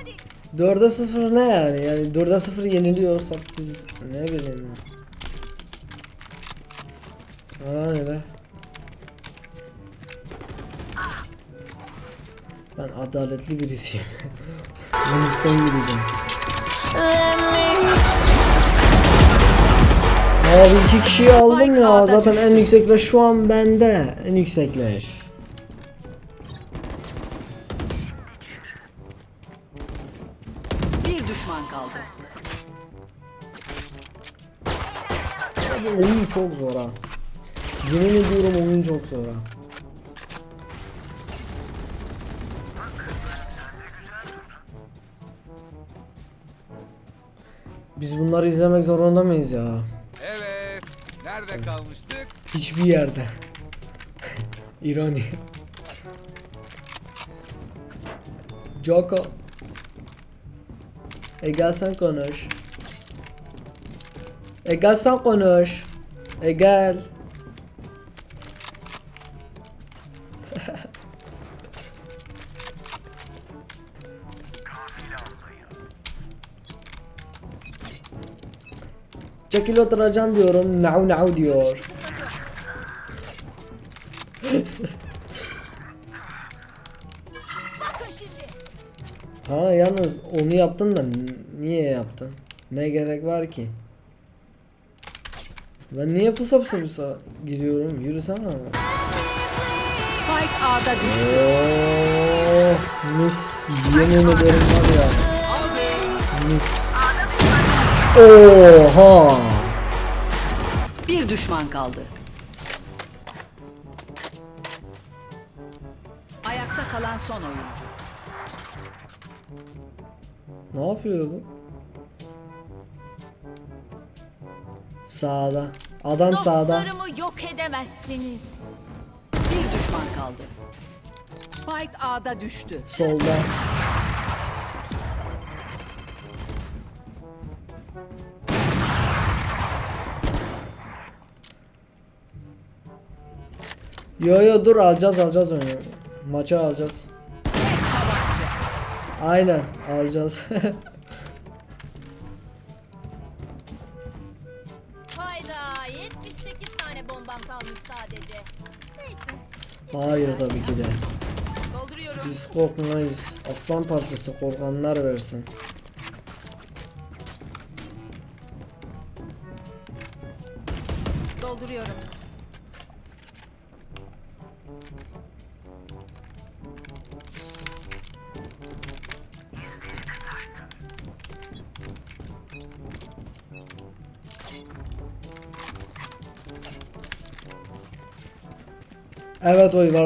hadi. 4'e 0 ne yani? Yani 4'e 0 yeniliyorsak biz ne bileyim ya. Ha öyle. Ben adaletli birisiyim. Hindistan gideceğim. Abi iki kişiyi aldım ya. Zaten en yüksekler şu an bende. En yüksekler. Abi oyun çok zor ha. Yemin ediyorum oyun çok zor ha. Biz bunları izlemek zorunda mıyız ya? Evet. Nerede kalmıştık? Hiçbir yerde. İroni. Joko. E gel sen konuş. E gel sen konuş. E gel. Çekil oturacağım diyorum. Nau nau diyor. Ha yalnız onu yaptın da niye yaptın? Ne gerek var ki? Ben niye pusa pusa pusa gidiyorum? Yürüsene ama. Spike A'da düştü. Oh, mis. Yemin ederim var ya. Mis. Oha. Bir düşman kaldı. Ayakta kalan son oyuncu. Ne yapıyor bu? Sağda. Adam sağda. Dostlarımı yok edemezsiniz. Bir düşman kaldı. Spike A'da düştü. Solda. Yo yo dur alacağız alacağız onu. Maçı alacağız. Aynen alacağız. Hayda 78 tane bombam kalmış sadece. Neyse. Hayır tabii ki de. Dolduruyorum. Biz korkmayız. Aslan parçası korkanlar versin.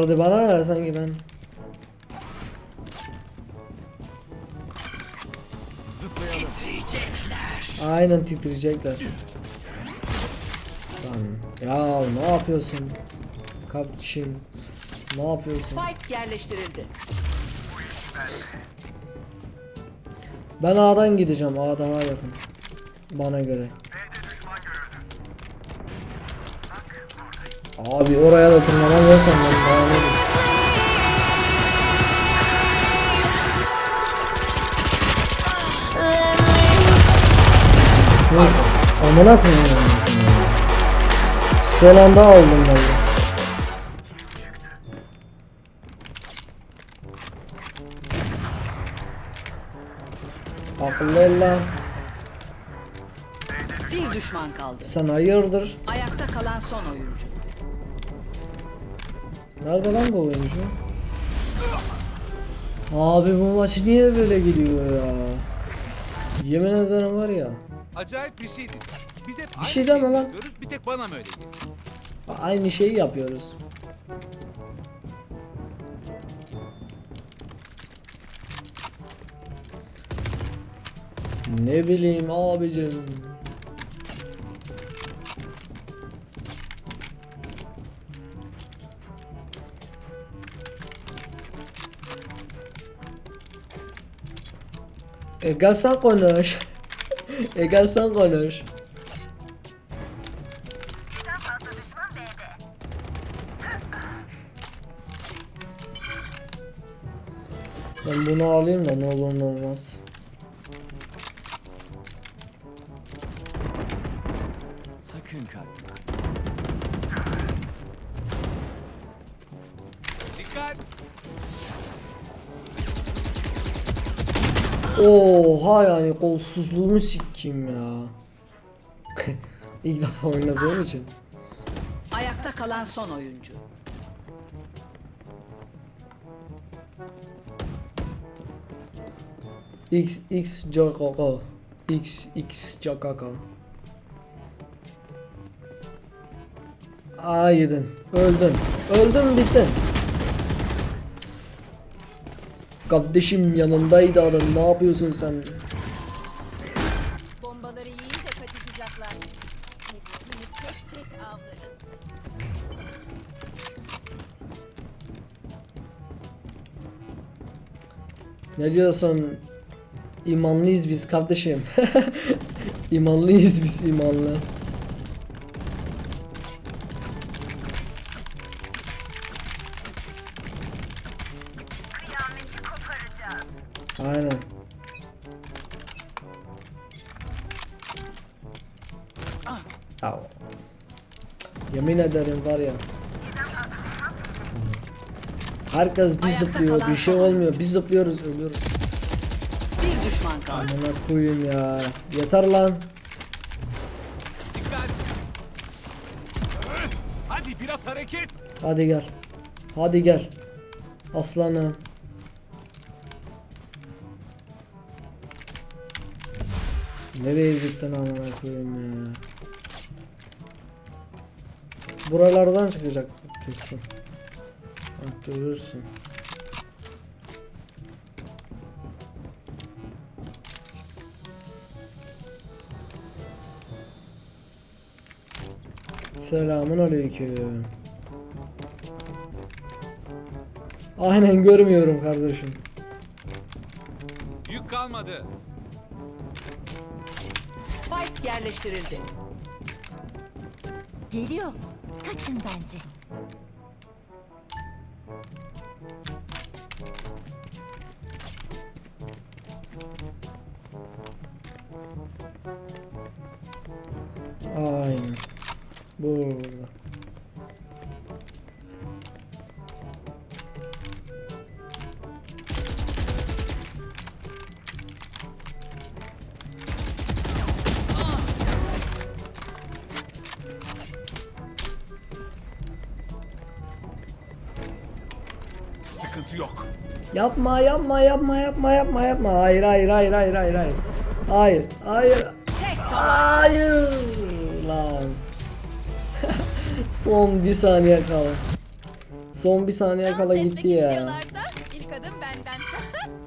Vardı bana ver sanki ben. Aynen titriyecekler. Lan ya ne yapıyorsun? Kardeşim ne yapıyorsun? Spike yerleştirildi. Ben A'dan gideceğim. A daha yakın. Bana göre. Abi oraya da ben daha ne bileyim. Yok, Amına koyayım ben ya. Son anda aldım vallahi. Akıllı lan. Bir düşman kaldı. Sen hayırdır? Ayakta kalan son oyuncu. Nerede lan bu oyuncu? Abi bu maç niye böyle gidiyor ya? Yemin ederim var ya. Acayip bir şeydi. Biz hep aynı şey deme lan. Bir tek bana mı öyle geliyor? Aynı şeyi yapıyoruz. Ne bileyim abicim. E gel sen konuş. e gel sen konuş. Ben bunu alayım da ne olur ne olmaz. Oha yani kolsuzluğumu sikeyim ya. İlk defa oynadığım için. Ayakta kalan son oyuncu. X X Jakaka. X X Jakaka. Aa yedin. Öldün. Öldün bittin. Kardeşim yanındaydı adam. Ne yapıyorsun sen? Bombaları yiyince kaçışacaklar. Hepsini tek tek avlarız. Ne diyorsun? İmanlıyız biz kardeşim. İmanlıyız biz imanlı. Herkes bir Ayakta zıplıyor, bir şey olmuyor. Biz zıplıyoruz, ölüyoruz. Bir düşman kaldı. Amına koyayım ya. Yeter lan. Dikkat. Hadi biraz hareket. Hadi gel. Hadi gel. Aslanım. Nereye gittin amına koyayım ya. Buralardan çıkacak kesin. Bak görürsün. Selamun aleyküm. Aynen görmüyorum kardeşim. Yük kalmadı. Spike yerleştirildi. Geliyor. Kaçın bence. Aynen. Burada. Sıkıntı yok. Yapma yapma yapma yapma yapma yapma. Hayır hayır hayır hayır hayır hayır. Hayır hayır. Hayır lan. Son bir saniye kala. Son bir saniye Dans kala etmek gitti ya. istiyorlarsa ilk adım benden.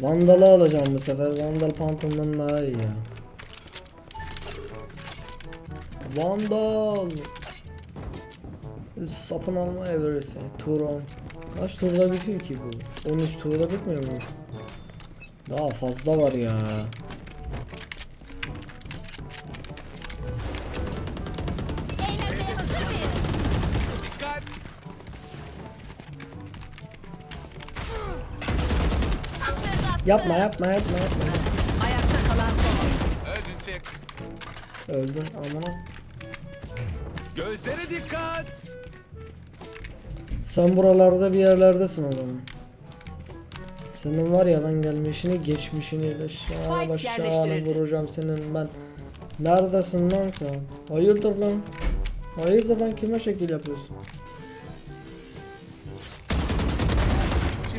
Vandal'ı alacağım bu sefer. Vandal pantolondan daha iyi ya. Vandal. Satın alma evresi. Turon. Kaç turda bitiyor ki bu? 13 turda bitmiyor mu? Daha fazla var ya. Yapma yapma yapma yapma. Ayakta kalan son. Öldün çek. Öldün amına. Gözlere dikkat. Sen buralarda bir yerlerdesin o zaman. Senin var ya ben gelmişini geçmişini aşağı aşağı vuracağım senin ben. Neredesin lan sen? Hayırdır lan? Hayırdır lan kime şekil yapıyorsun?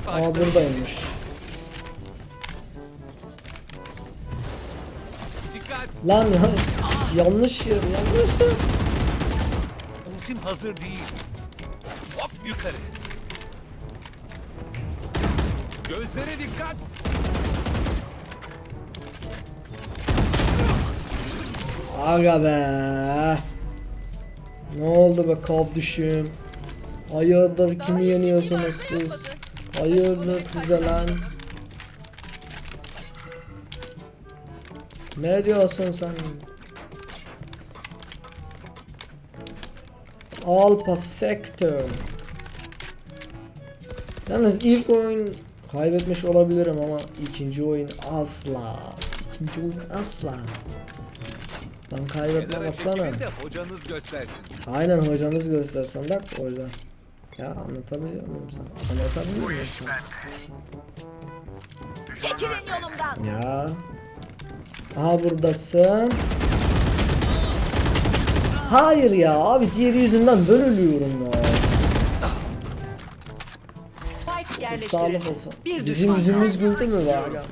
Aa buradaymış. Dikkat. Lan ya yanlış yer yanlış yer. Ultim hazır değil yukarı. Gözlere dikkat. Aga be. Ne oldu be kardeşim? Hayırdır kimi yeniyorsunuz siz? Hayırdır size lan? Ne diyorsun sen? Alpa Sector. Yalnız ilk oyun kaybetmiş olabilirim ama ikinci oyun asla. İkinci oyun asla. Ben kaybetmem aslanım. hocanız göstersin. Aynen hocamız göstersen bak orada. Ya anlatabiliyor muyum sana? Anlatabiliyor muyum sana? Çekilin yolumdan. Ya. Aha buradasın. Hayır ya abi diğeri yüzünden ben ölüyorum ya. Siz sağlık olsun. Bir Bizim düşman yüzümüz güldü mü ya?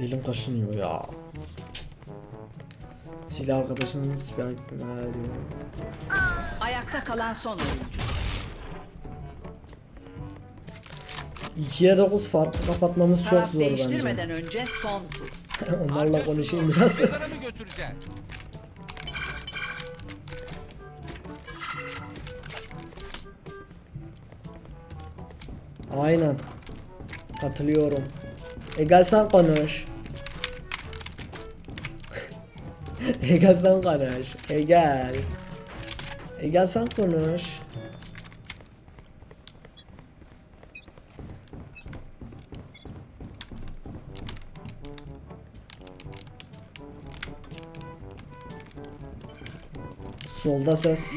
Elim kaşınıyor ya. Silah arkadaşınız ha diyor. Ayakta kalan son oyuncu. 2'ye 9 farklı kapatmamız çok Taraf zor bence. değiştirmeden önce son tur. Onlarla konuşayım biraz. mezara mı götüreceksin? Aynen. Katılıyorum. E gel sen konuş. e gel sen konuş. E gel. E gel sen konuş. Solda ses.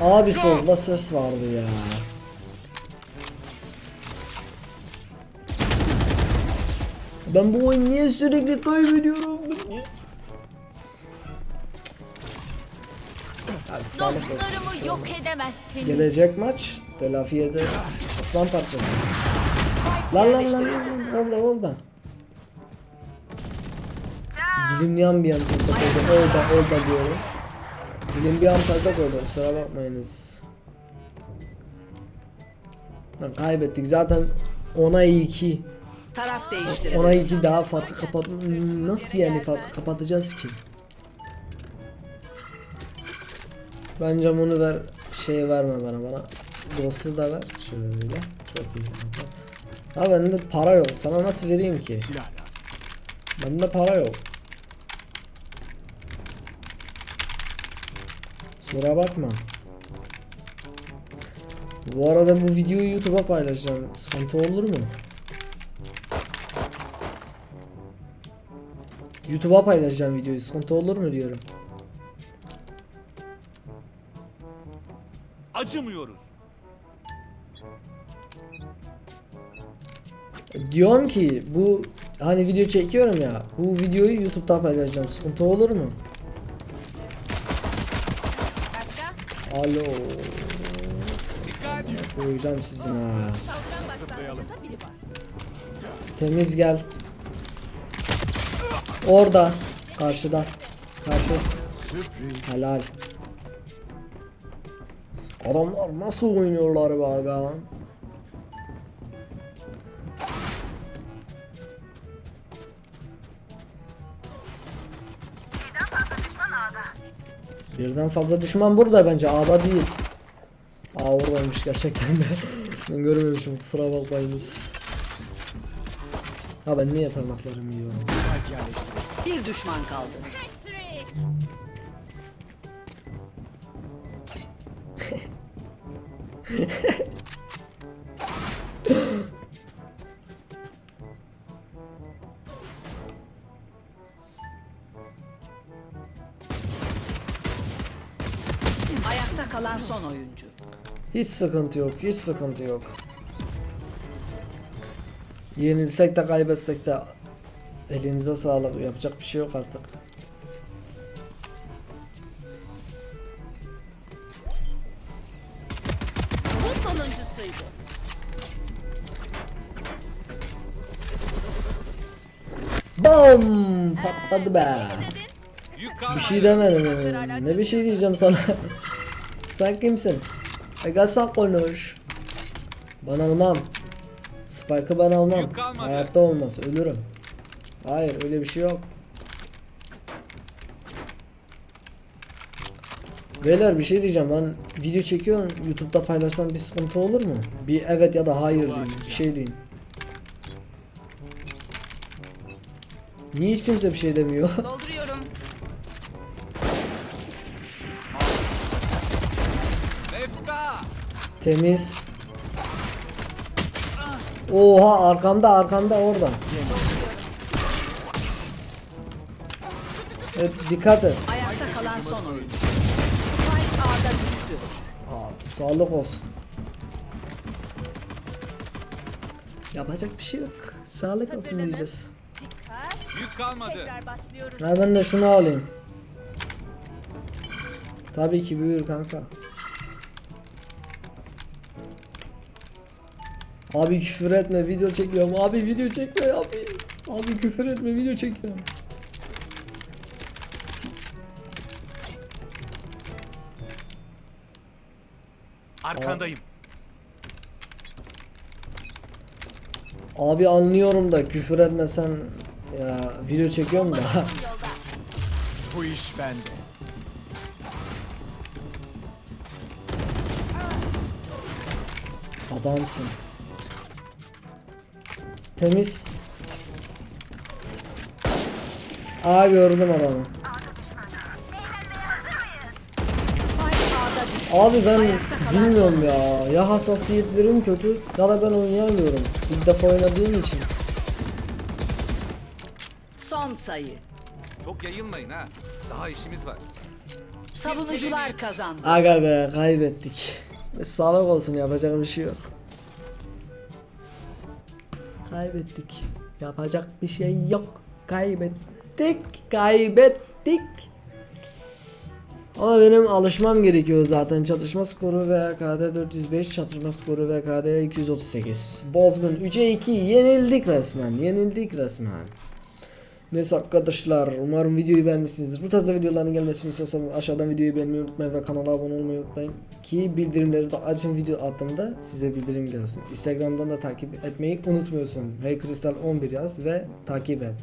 Abi solda ses vardı ya. Ben bu oyunu niye sürekli kaybediyorum? Abi sağlık olsun, bir Dostlarımı yok edemezsiniz. Gelecek maç telafi ederiz. Aslan parçası. Lan lan lan lan, orada orada. Dilim yan bir yan topla koydum. Orada orada diyorum. Dilim bir an topla koydum. Kusura bakmayınız. Lan kaybettik zaten ona 2. Taraf değiştirildi. Ona 2 daha farklı kapat nasıl yani farklı kapatacağız ki? Bence bunu ver şey verme bana bana. Ghost'u da ver. Şöyle. Çok iyi. Ha bende para yok. Sana nasıl vereyim ki? Silah lazım. Bende para yok. Kusura bakma. Bu arada bu videoyu YouTube'a paylaşacağım. Sıkıntı olur mu? YouTube'a paylaşacağım videoyu. Sıkıntı olur mu diyorum. Acımıyoruz. Diyorum ki bu hani video çekiyorum ya. Bu videoyu YouTube'da paylaşacağım. Sıkıntı olur mu? Başka? Alo. Koyacağım sizin ha. Temiz gel. Orada. Karşıda. Karşı. Helal. Adamlar nasıl oynuyorlar be aga. Birden fazla düşman burada bence A'da değil. A oradaymış gerçekten de. ben görmemişim kusura bakmayınız. Ha ben niye tırnaklarımı yiyorum? Bir düşman kaldı. Ayakta kalan son oyuncu. Hiç sıkıntı yok, hiç sıkıntı yok. Yenilsek de kaybetsek de elimize sağlık. Yapacak bir şey yok artık. Bu sonuncusuydu. BAM! Patladı be. Bir kalmadı. şey demedim. Ne bir şey diyeceğim sana. sen kimsin? E gel sen konuş. Ben almam. Spike'ı ben almam. Hayatta olmaz. Ölürüm. Hayır öyle bir şey yok. Beyler bir şey diyeceğim ben video çekiyorum YouTube'da paylaşsam bir sıkıntı olur mu? Bir evet ya da hayır deyin bir şey deyin. Niye hiç kimse bir şey demiyor? Dolduruyorum. Temiz. Oha arkamda arkamda orada. Evet dikkat et. Ayakta kalan son oyuncu. Spike A'da düştü. Abi sağlık olsun. Yapacak bir şey yok. Sağlık olsun Hazırlanın. diyeceğiz. Yük kalmadı. Tekrar başlıyoruz. Ha ben de şunu alayım. Tabii ki buyur kanka. Abi küfür etme video çekiyorum. Abi video çekme abi. Abi küfür etme video çekiyorum. Arkandayım. Abi anlıyorum da küfür etmesen ya video çekiyorum da. Bu iş bende. Adamsın. Temiz. Aa gördüm adamı. Abi ben bilmiyorum ya. Ya hassasiyetlerim kötü ya da ben oynayamıyorum. İlk defa oynadığım için. Son sayı. Çok yayılmayın ha. Daha işimiz var. Savunucular kazandı. Aga be kaybettik. Ve Sağlık olsun yapacak bir şey yok. Kaybettik. Yapacak bir şey yok. Kaybettik. Kaybettik. Ama benim alışmam gerekiyor zaten. Çatışma skoru ve KD 405, çatışma skoru ve KD 238. Bozgun 3'e 2 yenildik resmen. Yenildik resmen. Neyse arkadaşlar umarım videoyu beğenmişsinizdir. Bu tarzda videoların gelmesini istiyorsanız aşağıdan videoyu beğenmeyi unutmayın ve kanala abone olmayı unutmayın. Ki bildirimleri de açın video attığımda size bildirim gelsin. Instagram'dan da takip etmeyi unutmuyorsun. Hey Kristal 11 yaz ve takip et.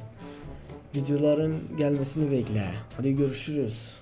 Videoların gelmesini bekle. Hadi görüşürüz.